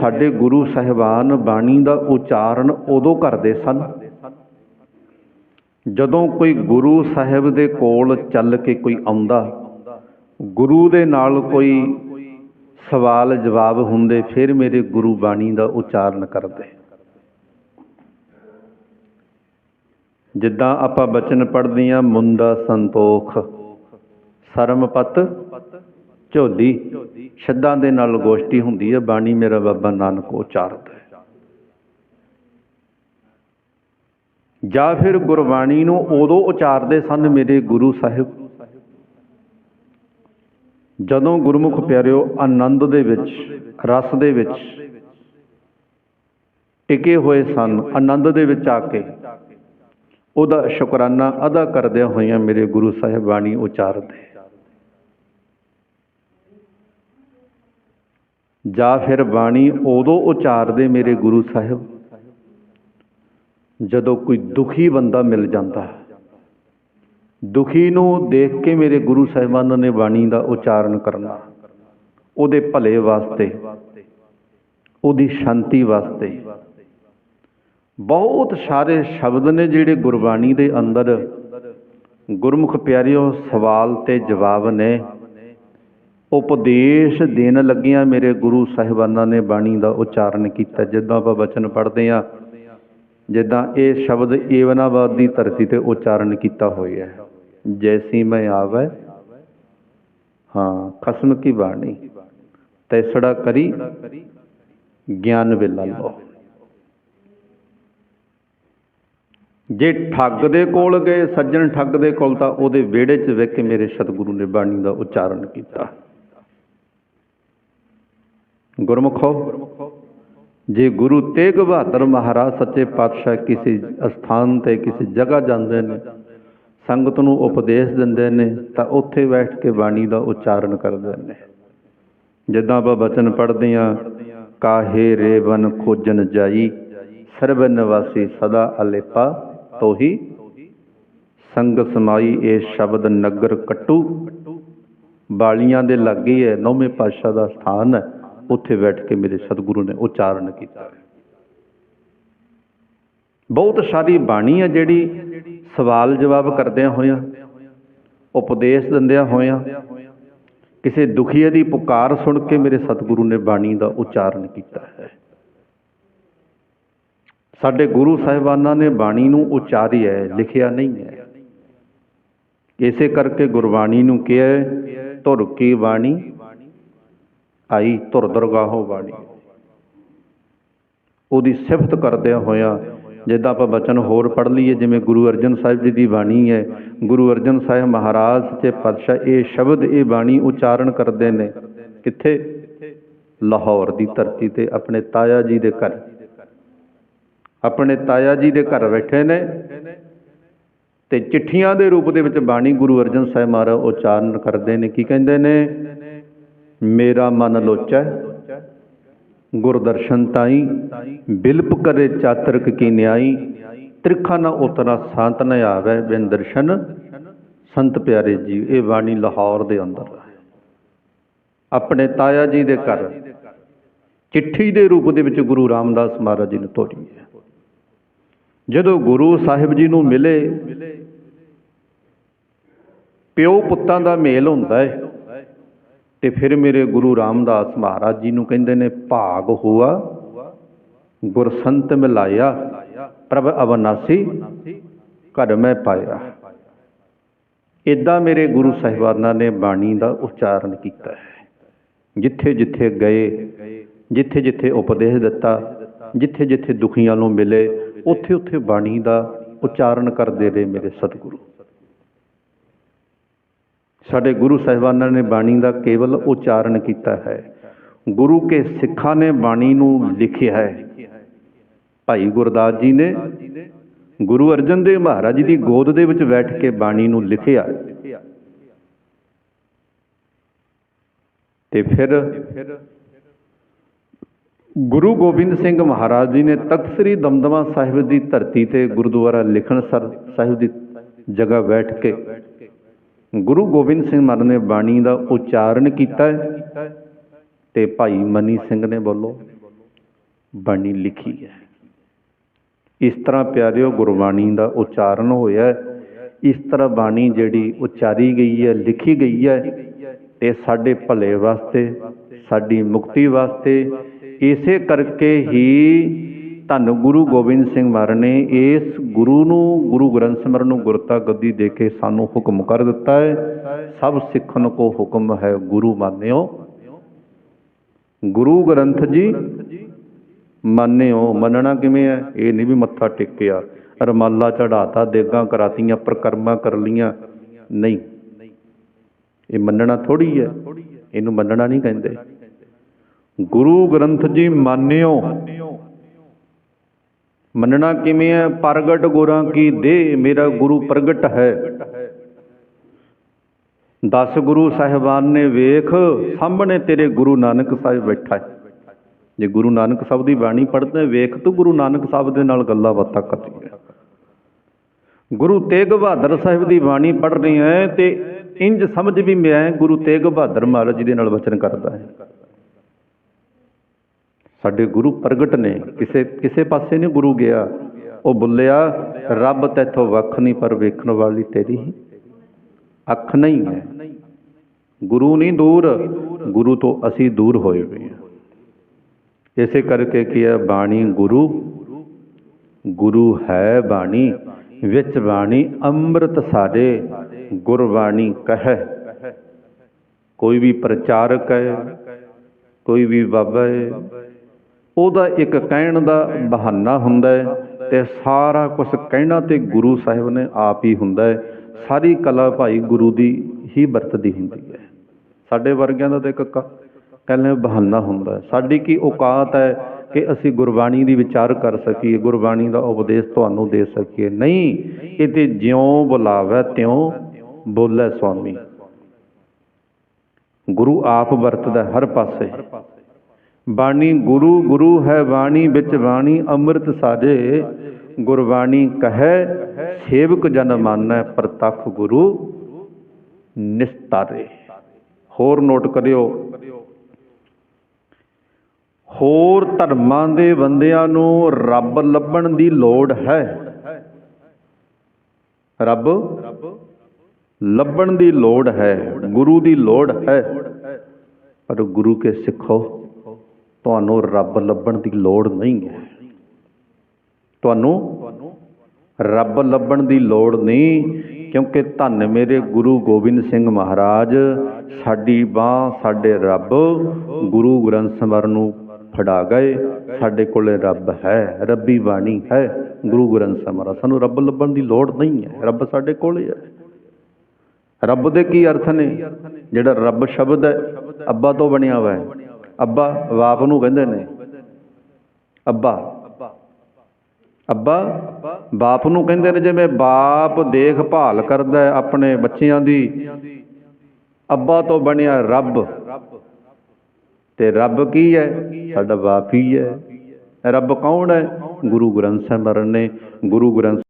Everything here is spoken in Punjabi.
ਸਾਡੇ ਗੁਰੂ ਸਾਹਿਬਾਨ ਬਾਣੀ ਦਾ ਉਚਾਰਨ ਉਦੋਂ ਕਰਦੇ ਸਨ ਜਦੋਂ ਕੋਈ ਗੁਰੂ ਸਾਹਿਬ ਦੇ ਕੋਲ ਚੱਲ ਕੇ ਕੋਈ ਆਉਂਦਾ, ਗੁਰੂ ਦੇ ਨਾਲ ਕੋਈ ਸਵਾਲ ਜਵਾਬ ਹੁੰਦੇ, ਫਿਰ ਮੇਰੇ ਗੁਰੂ ਬਾਣੀ ਦਾ ਉਚਾਰਨ ਕਰਦੇ। ਜਿੱਦਾਂ ਆਪਾਂ ਬਚਨ ਪੜ੍ਹਦੇ ਹਾਂ ਮੁੰਦਾ ਸੰਤੋਖ, ਸਰਮਪਤ ਝੋਲੀ ਸ਼ੱਦਾਂ ਦੇ ਨਾਲ ਗੋਸ਼ਟੀ ਹੁੰਦੀ ਹੈ, ਬਾਣੀ ਮੇਰਾ ਬਾਬਾ ਨਾਨਕ ਉਚਾਰਦਾ ਹੈ। ਜਾਂ ਫਿਰ ਗੁਰਬਾਣੀ ਨੂੰ ਉਦੋਂ ਉਚਾਰਦੇ ਸਨ ਮੇਰੇ ਗੁਰੂ ਸਾਹਿਬ। ਜਦੋਂ ਗੁਰਮੁਖ ਪਿਆਰਿਓ, ਆਨੰਦ ਦੇ ਵਿੱਚ, ਰਸ ਦੇ ਵਿੱਚ ਟਿਕੇ ਹੋਏ ਸਨ, ਆਨੰਦ ਦੇ ਵਿੱਚ ਆ ਕੇ, ਉਹਦਾ ਸ਼ੁਕਰਾਨਾ ਅਦਾ ਕਰਦਿਆਂ ਹੋਇਆਂ ਮੇਰੇ ਗੁਰੂ ਸਾਹਿਬ ਬਾਣੀ ਉਚਾਰਦੇ। ਜਾਂ ਫਿਰ ਬਾਣੀ ਉਦੋਂ ਉਚਾਰਦੇ ਮੇਰੇ ਗੁਰੂ ਸਾਹਿਬ, ਜਦੋਂ ਕੋਈ ਦੁਖੀ ਬੰਦਾ ਮਿਲ ਜਾਂਦਾ। ਦੁਖੀ ਨੂੰ ਦੇਖ ਕੇ ਮੇਰੇ ਗੁਰੂ ਸਾਹਿਬਾਨਾਂ ਨੇ ਬਾਣੀ ਦਾ ਉਚਾਰਨ ਕਰਨਾ। ਉਹਦੇ ਭਲੇ ਵਾਸਤੇ, ਉਹਦੀ ਸ਼ਾਂਤੀ ਵਾਸਤੇ। ਬਹੁਤ ਸਾਰੇ ਸ਼ਬਦ ਨੇ ਜਿਹੜੇ ਗੁਰਬਾਣੀ ਦੇ ਅੰਦਰ ਗੁਰਮੁਖ ਪਿਆਰਿਓ ਸਵਾਲ ਤੇ ਜਵਾਬ ਨੇ। ਉਪਦੇਸ਼ ਦੇਣ ਲੱਗਿਆਂ ਮੇਰੇ ਗੁਰੂ ਸਾਹਿਬਾਨਾਂ ਨੇ ਬਾਣੀ ਦਾ ਉਚਾਰਨ ਕੀਤਾ। ਜਿੱਦਾਂ ਆਪਾਂ ਬਚਨ ਪੜ੍ਹਦੇ ਆ ਜਿੱਦਾਂ ਇਹ ਸ਼ਬਦ ਏਵਨਾਬਾਦ ਦੀ ਧਰਤੀ ਤੇ ਉਚਾਰਨ ਕੀਤਾ ਹੋਇਆ ਹੈ। ਜੈਸੀ ਮੈਂ ਆਵੈ, ਹਾਂ, ਖਸਮ ਕੀ ਬਾਣੀ? ਤੈਸੜਾ ਕਰੀ, ਗਿਆਨ ਵੇਲਾ ਲੋ ਜੇ ਠੱਗ ਦੇ ਕੋਲ ਗਏ, ਸੱਜਣ ਠੱਗ ਦੇ ਕੋਲ ਤਾਂ ਉਹਦੇ ਵਿਹੜੇ 'ਚ ਵੇਖ ਕੇ ਮੇਰੇ ਸਤਿਗੁਰੂ ਨੇ ਬਾਣੀ ਦਾ ਉਚਾਰਨ ਕੀਤਾ। ਗੁਰਮੁਖੋ, ਜੇ ਗੁਰੂ ਤੇਗ ਬਹਾਦਰ ਮਹਾਰਾਜ ਸੱਚੇ ਪਾਤਸ਼ਾਹ ਕਿਸੇ ਅਸਥਾਨ ਤੇ ਕਿਸੇ ਜਗ੍ਹਾ ਜਾਂਦੇ ਨੇ, ਸੰਗਤ ਨੂੰ ਉਪਦੇਸ਼ ਦਿੰਦੇ ਨੇ, ਤਾਂ ਉੱਥੇ ਬੈਠ ਕੇ ਬਾਣੀ ਦਾ ਉਚਾਰਨ ਕਰਦੇ ਨੇ। ਜਿੱਦਾਂ ਆਪਾਂ ਬਚਨ ਪੜ੍ਹਦੇ ਆ ਕਾਹੇ ਰੇਵਨ ਖੋਜਨ ਜਾਈ, ਸਰਬ ਨਿਵਾਸੀ ਸਦਾ ਅਲੇਪਾ ਤੋਹੀ, ਸੰਗ ਸਮਾਈ ਇਹ ਸ਼ਬਦ ਨਗਰ ਕਟੂ, ਬਾਲੀਆਂ ਦੇ ਲਾਗੇ ਹੈ ਨੌਵੇਂ ਪਾਤਸ਼ਾਹ ਦਾ ਸਥਾਨ ਹੈ। ਉੱਥੇ ਬੈਠ ਕੇ ਮੇਰੇ ਸਤਿਗੁਰੂ ਨੇ ਉਚਾਰਨ ਕੀਤਾ। ਬਹੁਤ ਸਾਰੀ ਬਾਣੀ ਹੈ ਜਿਹੜੀ ਸਵਾਲ ਜਵਾਬ ਕਰਦਿਆਂ ਹੋਇਆਂ ਉਪਦੇਸ਼ ਦਿੰਦਿਆਂ ਹੋਇਆਂ ਕਿਸੇ ਦੁਖੀਏ ਦੀ ਪੁਕਾਰ ਸੁਣ ਕੇ ਮੇਰੇ ਸਤਿਗੁਰੂ ਨੇ ਬਾਣੀ ਦਾ ਉਚਾਰਨ ਕੀਤਾ ਹੈ। ਸਾਡੇ ਗੁਰੂ ਸਾਹਿਬਾਨਾਂ ਨੇ ਬਾਣੀ ਨੂੰ ਉਚਾਰਿਆ ਹੈ ਲਿਖਿਆ ਨਹੀਂ ਹੈ। ਇਸੇ ਕਰਕੇ ਗੁਰਬਾਣੀ ਨੂੰ ਕਿਹਾ ਹੈ, ਧੁਰ ਕੀ ਬਾਣੀ ਆਈ ਧੁਰ ਦਰਗਾਹੋਂ ਬਾਣੀ ਉਹਦੀ ਸਿਫਤ ਕਰਦਿਆਂ ਹੋਇਆਂ ਜਿੱਦਾਂ ਆਪਾਂ ਬਚਨ ਹੋਰ ਪੜ੍ਹ ਲਈਏ, ਜਿਵੇਂ ਗੁਰੂ ਅਰਜਨ ਸਾਹਿਬ ਜੀ ਦੀ ਬਾਣੀ ਹੈ, ਗੁਰੂ ਅਰਜਨ ਸਾਹਿਬ ਮਹਾਰਾਜ ਸੱਚੇ ਪਾਤਸ਼ਾਹ ਇਹ ਸ਼ਬਦ, ਇਹ ਬਾਣੀ ਉਚਾਰਨ ਕਰਦੇ ਨੇ ਕਿੱਥੇ? ਲਾਹੌਰ ਦੀ ਧਰਤੀ ਤੇ ਆਪਣੇ ਤਾਇਆ ਜੀ ਦੇ ਘਰ। ਆਪਣੇ ਤਾਇਆ ਜੀ ਦੇ ਘਰ ਬੈਠੇ ਨੇ ਤੇ ਚਿੱਠੀਆਂ ਦੇ ਰੂਪ ਦੇ ਵਿੱਚ ਬਾਣੀ ਗੁਰੂ ਅਰਜਨ ਸਾਹਿਬ ਮਹਾਰਾਜ ਉਚਾਰਨ ਕਰਦੇ ਨੇ। ਕੀ ਕਹਿੰਦੇ ਨੇ? ਮੇਰਾ ਮਨ ਲੋਚੈ, ਗੁਰਦਰਸ਼ਨ ਤਾਈ, ਬਿਲਪ ਕਰੇ ਚਾਤਰਕ ਕੀ ਨਿਆਈ, ਤ੍ਰਿਖਾ ਨਾ ਉਤਰਾ ਸੰਤ ਨ ਆਵੇ ਬਿਨ ਦਰਸ਼ਨ। ਸੰਤ ਪਿਆਰੇ ਜੀ ਇਹ ਬਾਣੀ ਲਾਹੌਰ ਦੇ ਅੰਦਰ ਆਪਣੇ ਤਾਇਆ ਜੀ ਦੇ ਘਰ, ਚਿੱਠੀ ਦੇ ਰੂਪ ਦੇ ਵਿੱਚ ਗੁਰੂ ਰਾਮਦਾਸ ਮਹਾਰਾਜ ਜੀ ਨੂੰ ਤੋਰੀ ਹੈ। ਜਦੋਂ ਗੁਰੂ ਸਾਹਿਬ ਜੀ ਨੂੰ ਮਿਲੇ, ਪਿਓ ਪੁੱਤਾਂ ਦਾ ਮੇਲ ਹੁੰਦਾ ਹੈ। ਤੇ ਫਿਰ ਮੇਰੇ ਗੁਰੂ ਰਾਮਦਾਸ ਮਹਾਰਾਜ ਜੀ ਨੂੰ ਕਹਿੰਦੇ ਨੇ, ਭਾਗ ਹੋਆ, ਗੁਰਸੰਤ ਮਿਲਾਇਆ, ਪ੍ਰਭ ਅਵਨਾਸੀ, ਘਰ ਮੈਂ ਪਾਇਆ। ਇਦਾਂ ਮੇਰੇ ਗੁਰੂ ਸਾਹਿਬਾਨਾਂ ਨੇ ਬਾਣੀ ਦਾ ਉਚਾਰਨ ਕੀਤਾ ਹੈ। ਜਿੱਥੇ ਜਿੱਥੇ ਗਏ ਜਿੱਥੇ ਜਿੱਥੇ ਉਪਦੇਸ਼ ਦਿੱਤਾ ਜਿੱਥੇ ਜਿੱਥੇ ਦੁਖੀਆਂ ਨੂੰ ਮਿਲੇ ਉੱਥੇ ਉੱਥੇ ਬਾਣੀ ਦਾ ਉਚਾਰਨ ਕਰਦੇ ਰਹੇ ਮੇਰੇ ਸਤਿਗੁਰੂ। ਸਾਡੇ ਗੁਰੂ ਸਾਹਿਬਾਨਾਂ ਨੇ ਬਾਣੀ ਦਾ ਕੇਵਲ ਉਚਾਰਨ ਕੀਤਾ ਹੈ। ਗੁਰੂ ਕੇ ਸਿੱਖਾਂ ਨੇ ਬਾਣੀ ਨੂੰ ਲਿਖਿਆ ਹੈ। ਭਾਈ ਗੁਰਦਾਸ ਜੀ ਨੇ ਗੁਰੂ ਅਰਜਨ ਦੇਵ ਮਹਾਰਾਜ ਜੀ ਦੀ ਗੋਦ ਦੇ ਵਿੱਚ ਬੈਠ ਕੇ ਬਾਣੀ ਨੂੰ ਲਿਖਿਆ। ਤੇ ਫਿਰ ਗੁਰੂ ਗੋਬਿੰਦ ਸਿੰਘ ਮਹਾਰਾਜ ਜੀ ਨੇ ਤਖਤ ਸ੍ਰੀ ਦਮਦਮਾ ਸਾਹਿਬ ਦੀ ਧਰਤੀ ਤੇ ਗੁਰਦੁਆਰਾ ਲਿਖਣ ਸਰ ਸਾਹਿਬ ਦੀ ਜਗ੍ਹਾ ਬੈਠ ਕੇ ਗੁਰੂ ਗੋਬਿੰਦ ਸਿੰਘ ਮਹਾਰਾਜ ਨੇ ਬਾਣੀ ਦਾ ਉਚਾਰਨ ਕੀਤਾ ਹੈ ਤੇ ਭਾਈ ਮਨੀ ਸਿੰਘ ਨੇ ਬੋਲੋ, ਬਾਣੀ ਲਿਖੀ ਹੈ। ਇਸ ਤਰ੍ਹਾਂ ਪਿਆਰਿਓ, ਗੁਰਬਾਣੀ ਦਾ ਉਚਾਰਨ ਹੋਇਆ ਇਸ ਤਰ੍ਹਾਂ ਬਾਣੀ ਜਿਹੜੀ ਉਚਾਰੀ ਗਈ ਹੈ, ਲਿਖੀ ਗਈ ਹੈ ਇਹ ਸਾਡੇ ਭਲੇ ਵਾਸਤੇ, ਸਾਡੀ ਮੁਕਤੀ ਵਾਸਤੇ, ਇਸੇ ਕਰਕੇ ਹੀ ਧੰਨ ਗੁਰੂ ਗੋਬਿੰਦ ਸਿੰਘ ਮਹਾਰਾਜ ਨੇ ਇਸ ਗੁਰੂ ਨੂੰ, ਗੁਰੂ ਗ੍ਰੰਥ ਸਾਹਿਬ ਨੂੰ ਗੁਰਤਾ ਗੱਦੀ ਦੇ ਕੇ ਸਾਨੂੰ ਹੁਕਮ ਕਰ ਦਿੱਤਾ ਹੈ। ਸਭ ਸਿੱਖਣ ਕੋ ਹੁਕਮ ਹੈ ਗੁਰੂ ਮੰਨਿਓ। ਗੁਰੂ ਗ੍ਰੰਥ ਜੀ, ਮੰਨਿਓ, ਮੰਨਣਾ ਕਿਵੇਂ ਹੈ? ਇਹ ਨਹੀਂ ਵੀ ਮੱਥਾ ਟੇਕਿਆ, ਰਮਾਲਾ ਚੜਾਤਾ ਦੇਗਾਂ ਕਰਾਤੀਆਂ, ਪ੍ਰਕਰਮਾਂ ਕਰ ਲੀਆਂ ਨਹੀਂ। ਇਹ ਮੰਨਣਾ ਥੋੜੀ ਹੈ। ਇਹਨੂੰ ਮੰਨਣਾ ਨਹੀਂ ਕਹਿੰਦੇ। ਗੁਰੂ ਗ੍ਰੰਥ ਜੀ, ਮੰਨਿਓ। ਮੰਨਣਾ ਕਿਵੇਂ ਹੈ? ਪ੍ਰਗਟ ਗੁਰਾਂ ਕੀ ਦੇ ਮੇਰਾ ਗੁਰੂ ਪ੍ਰਗਟ ਹੈ। ਦਸ ਗੁਰੂ ਸਾਹਿਬਾਨ ਨੇ ਵੇਖ, ਸਾਹਮਣੇ ਤੇਰੇ ਗੁਰੂ ਨਾਨਕ ਸਾਹਿਬ ਬੈਠਾ ਹੈ। ਜੇ ਗੁਰੂ ਨਾਨਕ ਸਾਹਿਬ ਦੀ ਬਾਣੀ ਪੜ੍ਹਦੇ, ਵੇਖ ਤੂੰ ਗੁਰੂ ਨਾਨਕ ਸਾਹਿਬ ਦੇ ਨਾਲ ਗੱਲਾਂ ਬਾਤਾਂ ਕਰਦੀ ਹੈ। ਗੁਰੂ ਤੇਗ ਬਹਾਦਰ ਸਾਹਿਬ ਦੀ ਬਾਣੀ ਪੜ੍ਹ ਰਹੀ ਹੈ ਤੇ ਇੰਜ ਸਮਝ ਵੀ ਮੈਂ ਗੁਰੂ ਤੇਗ ਬਹਾਦਰ ਮਹਾਰਾਜ ਜੀ ਦੇ ਨਾਲ ਵਚਨ ਕਰਦਾ ਹੈ। ਸਾਡੇ ਗੁਰੂ ਪ੍ਰਗਟ ਨੇ, ਕਿਸੇ ਕਿਸੇ ਪਾਸੇ ਨਹੀਂ ਗੁਰੂ ਗਿਆ। ਉਹ ਬੁੱਲਿਆ, ਰੱਬ ਤੇਥੋਂ ਵੱਖ ਨਹੀਂ, ਪਰ ਵੇਖਣ ਵਾਲੀ ਤੇਰੀ ਅੱਖ ਨਹੀਂ ਹੈ। ਗੁਰੂ ਨਹੀਂ ਦੂਰ, ਗੁਰੂ ਤੋਂ ਅਸੀਂ ਦੂਰ ਹੋਏ ਹੋਏ ਹਾਂ। ਇਸੇ ਕਰਕੇ ਕੀ ਹੈ, ਬਾਣੀ ਗੁਰੂ ਗੁਰੂ ਹੈ ਬਾਣੀ, ਵਿੱਚ ਬਾਣੀ ਅੰਮ੍ਰਿਤ ਸਾਡੇ, ਗੁਰਬਾਣੀ ਕਹੈ। ਕੋਈ ਵੀ ਪ੍ਰਚਾਰਕ ਹੈ, ਕੋਈ ਵੀ ਬਾਬਾ ਹੈ ਉਹਦਾ ਇੱਕ ਕਹਿਣ ਦਾ ਬਹਾਨਾ ਹੁੰਦਾ ਹੈ ਤੇ ਸਾਰਾ ਕੁਝ ਕਹਿਣਾ ਤੇ ਗੁਰੂ ਸਾਹਿਬ ਨੇ ਆਪ ਹੀ ਹੁੰਦਾ ਹੈ। ਸਾਰੀ ਕਲਾ ਭਾਈ ਗੁਰੂ ਦੀ ਹੀ ਵਰਤਦੀ ਹੁੰਦੀ ਹੈ। ਸਾਡੇ ਵਰਗਿਆਂ ਦਾ ਤਾਂ ਇੱਕ ਕ- ਕਹਿੰਦੇ ਬਹਾਨਾ ਹੁੰਦਾ ਹੈ। ਸਾਡੀ ਕੀ ਔਕਾਤ ਹੈ ਕਿ ਅਸੀਂ ਗੁਰਬਾਣੀ ਦੀ ਵਿਚਾਰ ਕਰ ਸਕੀਏ, ਗੁਰਬਾਣੀ ਦਾ ਉਪਦੇਸ਼ ਤੁਹਾਨੂੰ ਦੇ ਸਕੀਏ। ਨਹੀਂ, ਇਹ ਤੇ ਜਿਉਂ ਬੁਲਾਵੇ ਤਿਉਂ ਬੋਲੇ ਸੁਆਮੀ। ਗੁਰੂ ਆਪ ਵਰਤਦਾ ਹਰ ਪਾਸੇ। ਬਾਣੀ ਗੁਰੂ ਗੁਰੂ ਹੈ ਬਾਣੀ, ਵਿੱਚ ਬਾਣੀ, ਅੰਮ੍ਰਿਤ ਸਾਜੇ। ਗੁਰਬਾਣੀ ਕਹੈ, ਸੇਵਕ ਜਨ ਮਾਨੈ ਪ੍ਰਤੱਖ ਗੁਰੂ ਨਿਸਤਾਰੇ। ਹੋਰ ਨੋਟ ਕਰਿਓ। ਹੋਰ ਧਰਮਾਂ ਦੇ ਬੰਦਿਆਂ ਨੂੰ ਰੱਬ ਲੱਭਣ ਦੀ ਲੋੜ ਹੈ। ਰੱਬ ਲੱਭਣ ਦੀ ਲੋੜ ਹੈ, ਗੁਰੂ ਦੀ ਲੋੜ ਹੈ। ਪਰ ਗੁਰੂ ਕੇ ਸਿੱਖੋ। ਤੁਹਾਨੂੰ ਰੱਬ ਲੱਭਣ ਦੀ ਲੋੜ ਨਹੀਂ ਹੈ। ਤੁਹਾਨੂੰ ਰੱਬ ਲੱਭਣ ਦੀ ਲੋੜ ਨਹੀਂ, ਕਿਉਂਕਿ ਧੰਨ ਮੇਰੇ ਗੁਰੂ ਗੋਬਿੰਦ ਸਿੰਘ ਮਹਾਰਾਜ, ਸਾਡੀ ਬਾਹ ਸਾਡੇ ਰੱਬ ਗੁਰੂ ਗ੍ਰੰਥ ਸਮਰ ਨੂੰ ਫੜਾ ਗਏ। ਸਾਡੇ ਕੋਲੇ ਰੱਬ ਹੈ, ਰੱਬੀ ਬਾਣੀ ਹੈ, ਗੁਰੂ ਗ੍ਰੰਥ ਸਾਹਿਬ ਸਾਨੂੰ ਰੱਬ ਲੱਭਣ ਦੀ ਲੋੜ ਨਹੀਂ ਹੈ। ਰੱਬ ਸਾਡੇ ਕੋਲੇ ਹੈ। ਰੱਬ ਦੇ ਕੀ ਅਰਥ ਨੇ? ਜਿਹੜਾ ਰੱਬ ਸ਼ਬਦ ਹੈ, ਅੱਬਾ ਤੋਂ ਬਣਿਆ ਹੋਇਆ ਹੈ। ਅੱਬਾ ਬਾਪ ਨੂੰ ਕਹਿੰਦੇ ਨੇ। ਅੱਬਾ। ਅੱਬਾ ਬਾਪ ਨੂੰ ਕਹਿੰਦੇ ਨੇ ਜਿਵੇਂ ਬਾਪ ਦੇਖਭਾਲ ਕਰਦਾ ਹੈ ਆਪਣੇ ਬੱਚਿਆਂ ਦੀ। ਅੱਬਾ ਤੋਂ ਬਣਿਆ ਰੱਬ। ਤੇ ਰੱਬ ਕੀ ਹੈ? ਸਾਡਾ ਬਾਪ ਹੀ ਹੈ। ਰੱਬ ਕੌਣ ਹੈ? ਗੁਰੂ ਗ੍ਰੰਥ ਸਾਹਿਬ ਮਹਾਰਾਜ ਨੇ। ਗੁਰੂ ਗ੍ਰੰਥ